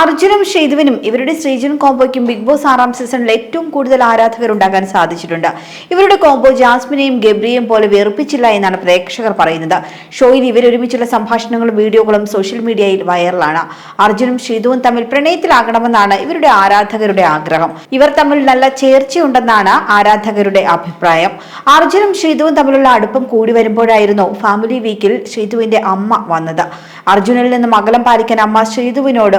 അർജുനും ശ്രീധുവിനും ഇവരുടെ Sreejan കോംബോയ്ക്കും big boss ആറാം സീസണിൽ ഏറ്റവും കൂടുതൽ ആരാധകർ ഉണ്ടാകാൻ സാധിച്ചിട്ടുണ്ട്. ഇവരുടെ കോംബോ ജാസ്മിനെയും ഗബ്രിയെയും പോലെ വെറുപ്പിച്ചില്ല എന്നാണ് പ്രേക്ഷകർ പറയുന്നത്. ഷോയിൽ ഇവരൊരുമിച്ചുള്ള സംഭാഷണങ്ങളും വീഡിയോകളും സോഷ്യൽ മീഡിയയിൽ വൈറലാണ്. അർജുനും ശ്രീധുവും തമ്മിൽ പ്രണയത്തിലാകണമെന്നാണ് ഇവരുടെ ആരാധകരുടെ ആഗ്രഹം. ഇവർ തമ്മിൽ നല്ല ചേർച്ചയുണ്ടെന്നാണ് ആരാധകരുടെ അഭിപ്രായം. അർജുനും ശ്രീധുവും തമ്മിലുള്ള അടുപ്പം കൂടി വരുമ്പോഴായിരുന്നു ഫാമിലി വീക്കിൽ ശ്രീധുവിന്റെ അമ്മ വന്നത്. അർജുനിൽ നിന്നും അകലം പാലിക്കാൻ അമ്മ ശ്രീധുവിനോട്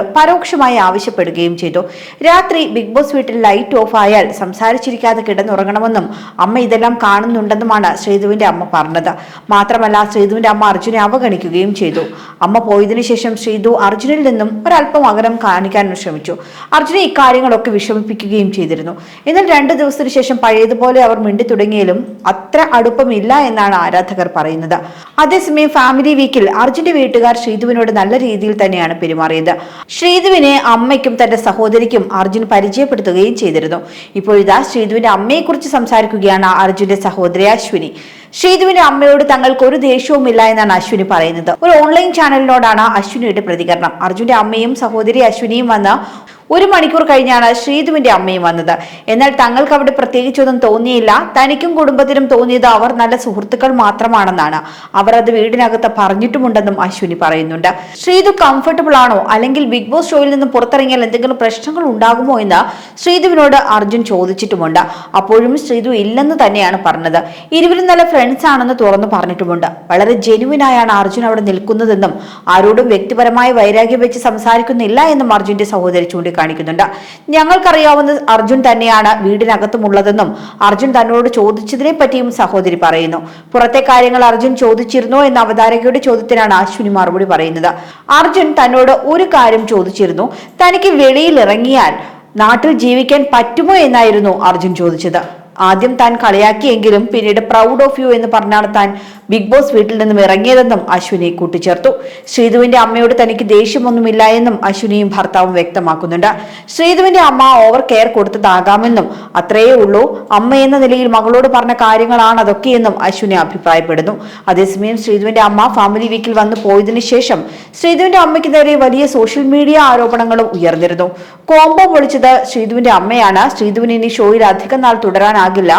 പരോക്ഷമായി ആവശ്യപ്പെടുകയും ചെയ്തു. രാത്രി ബിഗ് ബോസ് വീട്ടിൽ ലൈറ്റ് ഓഫ് ആയാൽ സംസാരിച്ചിരിക്കാതെ കിടന്നുറങ്ങണമെന്നും അമ്മ ഇതെല്ലാം കാണുന്നുണ്ടെന്നുമാണ് ശ്രീധുവിന്റെ അമ്മ പറഞ്ഞത്. മാത്രമല്ല ശ്രീധുവിന്റെ അമ്മ അർജുനെ അവഗണിക്കുകയും ചെയ്തു. അമ്മ പോയതിനു ശേഷം ശ്രീധു അർജുനിൽ നിന്നും ഒരല്പം അകലം കാണിക്കാനും ശ്രമിച്ചു. അർജുനെ ഇക്കാര്യങ്ങളൊക്കെ വിഷമിപ്പിക്കുകയും ചെയ്തിരുന്നു. എന്നാൽ രണ്ടു ദിവസത്തിനു ശേഷം പഴയതുപോലെ അവർ മിണ്ടി തുടങ്ങിയാലും അത്ര അടുപ്പമില്ല എന്നാണ് ആരാധകർ പറയുന്നത്. അതേസമയം ഫാമിലി വീക്കിൽ അർജുന്റെ വീട്ടുകാർ ശ്രീധുവിനോട് നല്ല രീതിയിൽ തന്നെയാണ് പെരുമാറിയത്. ശ്രീധുവിനെ അമ്മയ്ക്കും തന്റെ സഹോദരിക്കും അർജുൻ പരിചയപ്പെടുത്തുകയും ചെയ്തിരുന്നു. ഇപ്പോഴിതാ ശ്രീധുവിന്റെ അമ്മയെക്കുറിച്ച് സംസാരിക്കുകയാണ് അർജുന്റെ സഹോദരി അശ്വിനി. ശ്രീധുവിന്റെ അമ്മയോട് തങ്ങൾക്ക് ഒരു ദേഷ്യവുമില്ല എന്നാണ് അശ്വിനി പറയുന്നത്. ഒരു ഓൺലൈൻ ചാനലിനോടാണ് അശ്വിനിയുടെ പ്രതികരണം. അർജുന്റെ അമ്മയും സഹോദരി അശ്വിനിയും വന്ന് ഒരു മണിക്കൂർ കഴിഞ്ഞാണ് ശ്രീധുവിന്റെ അമ്മയും വന്നത്. എന്നാൽ തങ്ങൾക്ക് അവിടെ പ്രത്യേകിച്ചൊന്നും തോന്നിയില്ല. തനിക്കും കുടുംബത്തിനും തോന്നിയത് അവർ നല്ല സുഹൃത്തുക്കൾ മാത്രമാണെന്നാണ്. അവർ അത് വീടിനകത്ത് പറഞ്ഞിട്ടുമുണ്ടെന്നും അശ്വിനി പറയുന്നുണ്ട്. ശ്രീധു കംഫർട്ടബിൾ ആണോ? അല്ലെങ്കിൽ ബിഗ് ബോസ് ഷോയിൽ നിന്ന് പുറത്തിറങ്ങിയാൽ എന്തെങ്കിലും പ്രശ്നങ്ങൾ ഉണ്ടാകുമോ എന്ന് ശ്രീധുവിനോട് അർജുൻ ചോദിച്ചിട്ടുമുണ്ട്. അപ്പോഴും ശ്രീധു ഇല്ലെന്ന് തന്നെയാണ് പറഞ്ഞത്. ഇരുവരും നല്ല ഫ്രണ്ട്സ് ആണെന്ന് തുറന്നു പറഞ്ഞിട്ടുമുണ്ട്. വളരെ ജെനുവിനായാണ് അർജുൻ അവിടെ നിൽക്കുന്നതെന്നും ആരോടും വ്യക്തിപരമായ വൈരാഗ്യം വെച്ച് സംസാരിക്കുന്നില്ല എന്നും അർജുന്റെ സഹോദരി ചൂണ്ടിക്കാണിക്കുന്നുണ്ട് ഞങ്ങൾക്കറിയാവുന്ന അർജുൻ തന്നെയാണ് വീടിനകത്തുമുള്ളതെന്നും അർജുൻ തന്നോട് ചോദിച്ചതിനെ പറ്റിയും സഹോദരി പറയുന്നു. പുറത്തെ കാര്യങ്ങൾ അർജുൻ ചോദിച്ചിരുന്നോ എന്ന അവതാരകയുടെ ചോദ്യത്തിനാണ് അശ്വിനി മറുപടി പറയുന്നത്. അർജുൻ തന്നോട് ഒരു കാര്യം ചോദിച്ചിരുന്നു. തനിക്ക് വെളിയിൽ ഇറങ്ങിയാൽ നാട്ടിൽ ജീവിക്കാൻ പറ്റുമോ എന്നായിരുന്നു അർജുൻ ചോദിച്ചത്. ആദ്യം താൻ കളിയാക്കിയെങ്കിലും പിന്നീട് പ്രൗഡ് ഓഫ് യു എന്ന് പറഞ്ഞാണ് താൻ ബിഗ് ബോസ് വീട്ടിൽ നിന്നും ഇറങ്ങിയതെന്നും അശ്വിനി കൂട്ടിച്ചേർത്തു. ശ്രീധുവിന്റെ അമ്മയോട് തനിക്ക് ദേഷ്യമൊന്നുമില്ല എന്നും അശ്വിനിയും ഭർത്താവും വ്യക്തമാക്കുന്നുണ്ട്. ശ്രീധുവിന്റെ അമ്മ ഓവർ കെയർ കൊടുത്തതാകാമെന്നും അത്രയേ ഉള്ളൂ. അമ്മ എന്ന നിലയിൽ മകളോട് പറഞ്ഞ കാര്യങ്ങളാണ് അതൊക്കെയെന്നും അശ്വിനി അഭിപ്രായപ്പെടുന്നു. അതേസമയം ശ്രീധുവിന്റെ അമ്മ ഫാമിലി വീക്കിൽ വന്നു പോയതിനു ശേഷം ശ്രീധുവിന്റെ അമ്മയ്ക്ക് നേരെ വലിയ സോഷ്യൽ മീഡിയ ആരോപണങ്ങളും ഉയർന്നിരുന്നു. കോംബോ പൊളിച്ചത് ശ്രീധുവിന്റെ അമ്മയാണ്. ശ്രീധുവിന് ഇനി ഷോയിൽ അധികം നാൾ തുടരാനാകില്ല.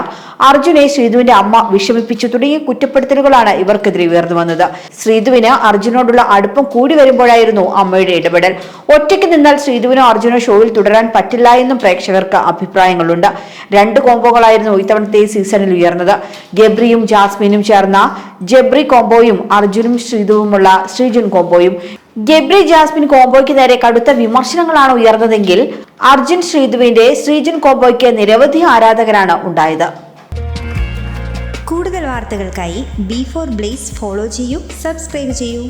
അർജുനെ ശ്രീധുവിന്റെ അമ്മ വിഷമിപ്പിച്ചു തുടങ്ങിയ കുറ്റപ്പെടുത്തലുകളാണ് ഇവർക്കെതിരെ ഉയർന്നു വന്നത്. ശ്രീധുവിന് അർജുനോടുള്ള അടുപ്പം കൂടി വരുമ്പോഴായിരുന്നു അമ്മയുടെ ഇടപെടൽ. ഒറ്റയ്ക്ക് നിന്നാൽ ശ്രീധുവിനോ അർജുനോ ഷോയിൽ തുടരാൻ പറ്റില്ല എന്നും പ്രേക്ഷകർക്ക് അഭിപ്രായങ്ങളുണ്ട്. രണ്ട് കോംബോകളായിരുന്നു ഇത്തവണത്തെ സീസണിൽ ഉയർന്നത്. ഗബ്രിയും ജാസ്മിനും ചേർന്ന ജബ്രി കോംബോയും അർജുനും ശ്രീധുവുമുള്ള ശ്രീജുൻ കോംബോയും. ഗബ്രി ജാസ്മിൻ കോംബോയ്ക്ക് നേരെ കടുത്ത വിമർശനങ്ങളാണ് ഉയർന്നതെങ്കിൽ അർജുൻ ശ്രീധുവിന്റെ ശ്രീജുൻ കോംബോയ്ക്ക് നിരവധി ആരാധകരാണ് ഉണ്ടായത്. കൂടുതൽ വാർത്തകൾക്കായി ബി ഫോർ ബ്ലേസ് ഫോളോ ചെയ്യൂ സബ്സ്ക്രൈബ് ചെയ്യൂ.